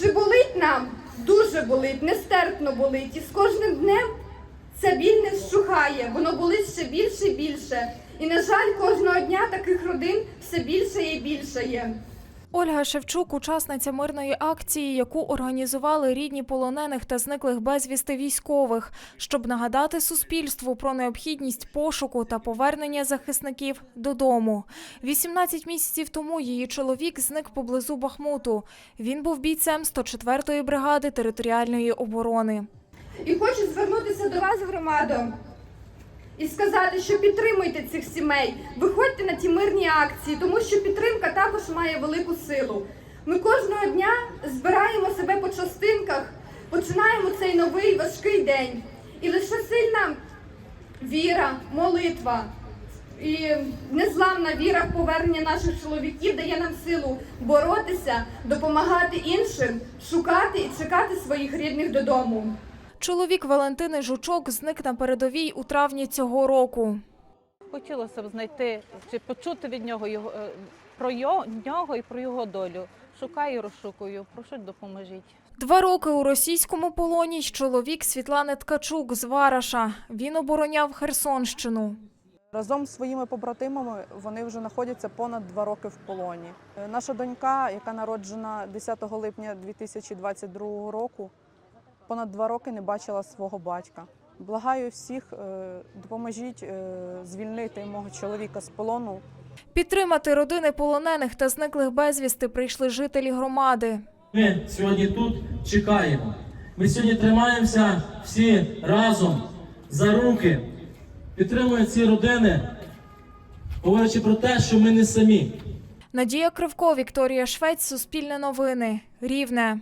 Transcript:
Чи болить нам? Дуже болить, нестерпно болить. І з кожним днем ця біль не вщухає, воно болить ще більше і більше. І, на жаль, кожного дня таких родин все більше і більше є. Ольга Шевчук, учасниця мирної акції, яку організували рідні полонених та зниклих безвісти військових, щоб нагадати суспільству про необхідність пошуку та повернення захисників додому. 18 місяців тому її чоловік зник поблизу Бахмуту. Він був бійцем 104-ї бригади територіальної оборони. І хочу звернутися до вас, громадо, і сказати, що підтримуйте цих сімей, виходьте на ті мирні акції, тому що підтримка також має велику силу. Ми кожного дня збираємо себе по частинках, починаємо цей новий важкий день. І лише сильна віра, молитва і незламна віра в повернення наших чоловіків дає нам силу боротися, допомагати іншим, шукати і чекати своїх рідних додому. Чоловік Валентини Жучок зник на передовій у травні цього року. Хотілося б знайти чи почути від нього його е, про його, нього і про його долю. Шукаю, розшукую. Прошу, допоможіть. Два роки у російському полоні чоловік Світлани Ткачук з Вараша. Він обороняв Херсонщину. Разом з своїми побратимами вони вже знаходяться понад два роки в полоні. Е, Наша донька, яка народжена 10 липня 2022 року, понад два роки не бачила свого батька. Благаю всіх, е, допоможіть е, звільнити мого чоловіка з полону. Підтримати родини полонених та зниклих безвісти прийшли жителі громади. Ми сьогодні тут чекаємо. Ми сьогодні тримаємося всі разом за руки, підтримуємо ці родини, говорячи про те, що ми не самі. Надія Кривко, Вікторія Швець, Суспільне новини, Рівне.